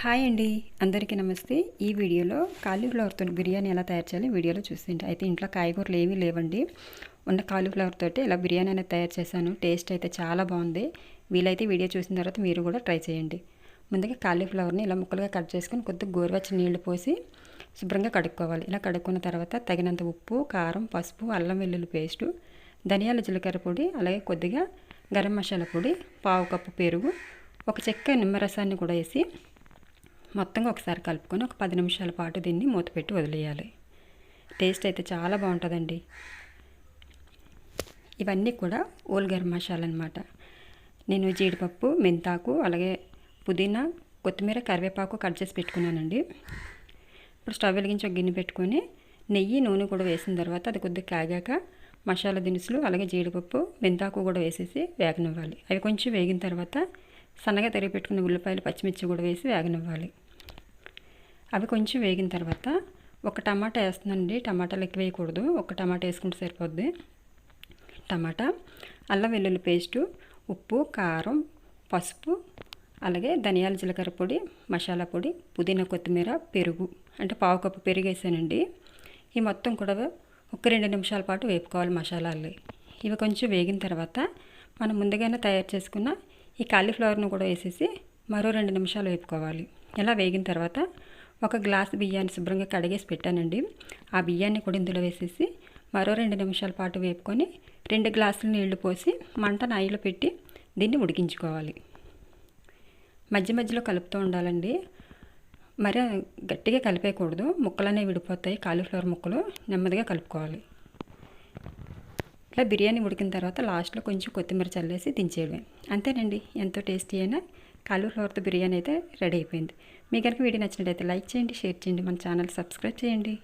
Hi అండి. అందరికీ నమస్తే. ఈ వీడియోలో కాలీఫ్లవర్తో బిర్యానీ ఎలా తయారు చేయాలి వీడియోలో చూసిండి అయితే ఇంట్లో కాయగూరలు ఏమీ లేవండి. ఉన్న కాలీఫ్లవర్ తోటి ఇలా బిర్యానీ అనేది తయారు చేశాను. టేస్ట్ అయితే చాలా బాగుంది. వీలైతే వీడియో చూసిన తర్వాత మీరు కూడా ట్రై చేయండి. ముందుగా కాలీఫ్లవర్ని ఇలా ముక్కలుగా కట్ చేసుకొని కొద్దిగా గోరువెచ్చని నీళ్ళు పోసి శుభ్రంగా కడుక్కోవాలి. ఇలా కడుక్కున్న తర్వాత తగినంత ఉప్పు కారం పసుపు అల్లం వెల్లుల్లి పేస్టు ధనియాల జీలకర్ర పొడి అలాగే కొద్దిగా గరం మసాలా పొడి పావు కప్పు పెరుగు ఒక చెక్క నిమ్మరసాన్ని కూడా వేసి మొత్తంగా ఒకసారి కలుపుకొని ఒక పది నిమిషాల పాటు దీన్ని మూతపెట్టి వదిలేయాలి. టేస్ట్ అయితే చాలా బాగుంటుందండి. ఇవన్నీ కూడా ఓల్ గరం మసాలా అనమాట నేను జీడిపప్పు మెంతాకు అలాగే పుదీనా కొత్తిమీర కరివేపాకు కట్ చేసి పెట్టుకున్నానండి. ఇప్పుడు స్టవ్ వెలిగించి ఒక గిన్నె పెట్టుకొని నెయ్యి నూనె కూడా వేసిన తర్వాత అది కొద్దిగా కాగాక మసాలా దినుసులు అలాగే జీడిపప్పు మెంతాకు కూడా వేసేసి వేగనివ్వాలి. అవి కొంచెం వేగిన తర్వాత సన్నగా తరిగి పెట్టుకున్న ఉల్లిపాయలు పచ్చిమిర్చి కూడా వేసి వేగనివ్వాలి. అవి కొంచెం వేగిన తర్వాత ఒక టమాటా వేస్తుందండి. టమాటాలు ఎక్కువ వేయకూడదు. ఒక టమాటా వేసుకుంటే సరిపోద్ది. టమాటా అల్లం వెల్లుల్లి పేస్టు ఉప్పు కారం పసుపు అలాగే ధనియాల జీలకర్ర పొడి మసాలా పొడి పుదీనా కొత్తిమీర పెరుగు. అంటే పావు కప్పు పెరుగు వేసానండి. ఈ మొత్తం కూడా ఒక రెండు నిమిషాల పాటు వేపుకోవాలి మసాలాలు ఇవి కొంచెం వేగిన తర్వాత మనం ముందుగానే తయారు చేసుకున్న ఈ కాలీఫ్లవర్ను కూడా వేసేసి మరో రెండు నిమిషాలు వేపుకోవాలి. ఇలా వేగిన తర్వాత ఒక గ్లాస్ బియ్యాన్ని శుభ్రంగా కడిగేసి పెట్టానండి. ఆ బియ్యాన్ని కూడా ఇందులో వేసేసి మరో రెండు నిమిషాల పాటు వేపుకొని రెండు గ్లాసులు నీళ్ళు పోసి మంట నాయిలో పెట్టి దీన్ని ఉడికించుకోవాలి. మధ్య మధ్యలో కలుపుతూ ఉండాలండి. మరి గట్టిగా కలిపేయకూడదు. ముక్కలు అనేవి విడిపోతాయి. కాలీఫ్లవర్ ముక్కలు నెమ్మదిగా కలుపుకోవాలి. ఇట్లా బిర్యానీ ఉడికిన తర్వాత లాస్ట్లో కొంచెం కొత్తిమీర చల్లేసి దించేయడమే. అంతేనండి ఎంతో టేస్టీ అయినా కాలీఫ్లవర్తో బిర్యానీ అయితే రెడీ అయిపోయింది. మీ కనుక వీడియో నచ్చినట్లయితే లైక్ చేయండి షేర్ చేయండి మన ఛానల్ సబ్స్క్రైబ్ చేయండి.